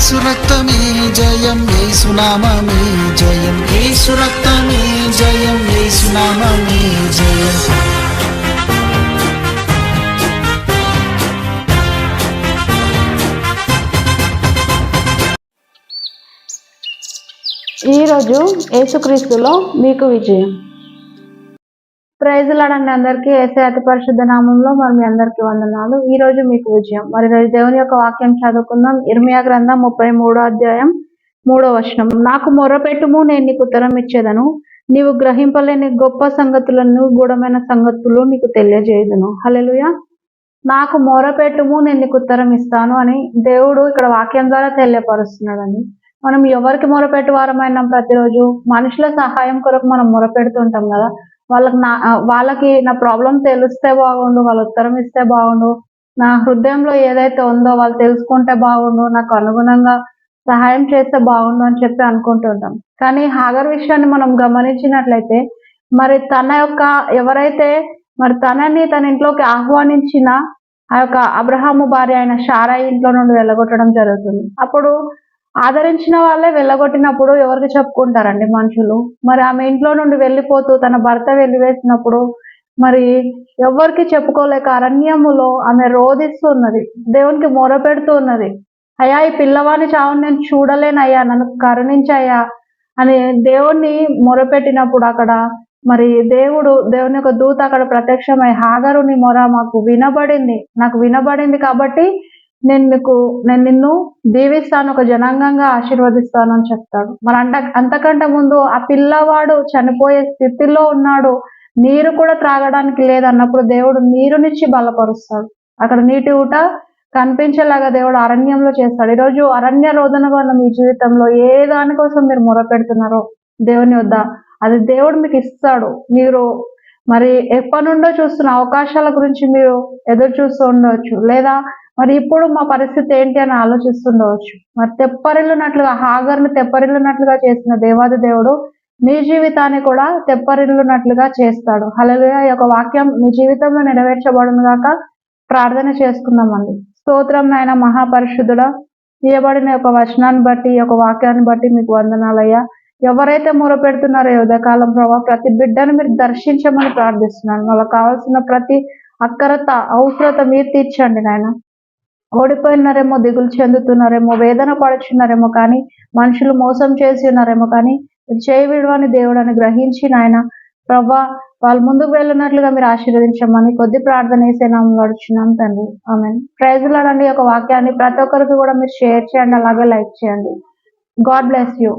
యేసు రక్తమే జయం యేసు నామమే జయం. యేసు రక్తమే జయం యేసు నామమే జయం. ఈరోజు యేసుక్రీస్తులో మీకు విజయం. ప్రైజులాడండి అందరికీ. ఏసే అతి పరిశుద్ధ నామంలో మరి మీ అందరికీ వందనాలు. ఈ రోజు మీకు విజయం. మరి ఈరోజు దేవుని యొక్క వాక్యం చదువుకుందాం. ఇర్మియా గ్రంథం ముప్పై మూడో అధ్యాయం మూడో వచనం. నాకు మొరపెట్టుము నేను నీకు ఉత్తరం ఇచ్చేదను. నీవు గ్రహింపలేని గొప్ప సంగతులను గూఢమైన సంగతులు నీకు తెలియజేయదును. హలెలుయ నాకు మొరపెట్టుము నేను నీకు ఉత్తరం ఇస్తాను అని దేవుడు ఇక్కడ వాక్యం ద్వారా తెలియపరుస్తున్నాడని మనం ఎవరికి మొరపెట్టు వారమైనా ప్రతిరోజు? మనుషుల సహాయం కొరకు మనం మొరపెడుతుంటాం కదా. వాళ్ళకి నా వాళ్ళకి నా ప్రాబ్లం తెలిస్తే బాగుండు వాళ్ళు ఉత్తరం ఇస్తే బాగుండు. నా హృదయంలో ఏదైతే ఉందో వాళ్ళు తెలుసుకుంటే బాగుండు నాకు అనుగుణంగా సహాయం చేస్తే బాగుండు అని చెప్పి అనుకుంటుంటాం. కానీ హాగర్ విషయాన్ని మనం గమనించినట్లయితే మరి తన యొక్క ఎవరైతే మరి తనని తన ఇంట్లోకి ఆహ్వానించిన ఆ యొక్క అబ్రహాము భార్య అయిన షారాయి ఇంట్లో నుండి వెళ్ళగొట్టడం జరుగుతుంది. అప్పుడు ఆదరించిన వాళ్ళే వెళ్ళగొట్టినప్పుడు ఎవరికి చెప్పుకుంటారండి మనుషులు? మరి ఆమె ఇంట్లో నుండి వెళ్ళిపోతూ తన భర్త వెళ్ళివేసినప్పుడు మరి ఎవరికి చెప్పుకోలేక అరణ్యములో ఆమె రోధిస్తూ ఉన్నది దేవునికి మొరపెడుతూ ఉన్నది అయ్యా ఈ పిల్లవాని చావుని నేను చూడలేనయ్యా నన్ను కరుణించయ్యా అని దేవుణ్ణి మొరపెట్టినప్పుడు అక్కడ మరి దేవుడు దేవుని యొక్క దూత అక్కడ ప్రత్యక్షమై హాగరుని మొర మాకు వినబడింది నాకు వినబడింది కాబట్టి నేను నీకు నేను నిన్ను దీవిస్తాను ఒక జనాంగంగా ఆశీర్వదిస్తాను అని చెప్తాడు. మరి అంట అంతకంటే ముందు ఆ పిల్లవాడు చనిపోయే స్థితిలో ఉన్నాడు. నీరు కూడా త్రాగడానికి లేదన్నప్పుడు దేవుడు నీరునిచ్చి బలపరుస్తాడు. అక్కడ నీటి ఊట కనిపించేలాగా దేవుడు అరణ్యంలో చేస్తాడు. ఈరోజు అరణ్య రోదన వల్ల మీ జీవితంలో ఏ దానికోసం మీరు మొరపెడుతున్నారో దేవుని వద్ద అది దేవుడు మీకు ఇస్తాడు. మీరు మరి ఎప్పటి నుండో చూస్తున్న అవకాశాల గురించి మీరు ఎదురు చూస్తూ ఉండవచ్చు. లేదా మరి ఇప్పుడు మా పరిస్థితి ఏంటి అని ఆలోచిస్తుండవచ్చు మరి తెప్పరిల్లునట్లుగా హాగర్ను తెప్పరిల్లునట్లుగా చేసిన దేవాది దేవుడు మీ జీవితాన్ని కూడా తెప్పరిల్లునట్లుగా చేస్తాడు. హల్లెలూయా. ఈ యొక్క వాక్యం మీ జీవితంలో నెరవేర్చబడును గాక ప్రార్థన చేసుకుందామండి. స్తోత్రం నాయన మహాపరిశుద్ధుడ ఇవ్వబడిన యొక్క వచనాన్ని బట్టి ఈ యొక్క వాక్యాన్ని బట్టి మీకు వందనాలయ్యా. ఎవరైతే మొరపెడుతున్నారో పెడుతున్నారో ఉదయకాలం ప్రభావ ప్రతి బిడ్డను మీరు దర్శించమని ప్రార్థిస్తున్నాను. వాళ్ళకి కావాల్సిన ప్రతి అక్కరత అవసరత మీరు తీర్చండి నాయన. ఓడిపోయినారేమో దిగులు చెందుతున్నారేమో వేదన పడుచున్నారేమో కానీ మనుషులు మోసం చేసి ఉన్నారేమో కానీ మీరు చేయి విడవని దేవుడని గ్రహించి నాయన ప్రభా వాళ్ళు ముందుకు వెళ్ళినట్లుగా మీరు ఆశీర్వదించమని కొద్ది ప్రార్థన వేసే నామం గడుచున్నాం తండ్రి. ఆమె ప్రైజ్లాడండి ఒక వాక్యాన్ని. ప్రతి ఒక్కరికి కూడా మీరు షేర్ చేయండి అలాగే లైక్ చేయండి. God bless you.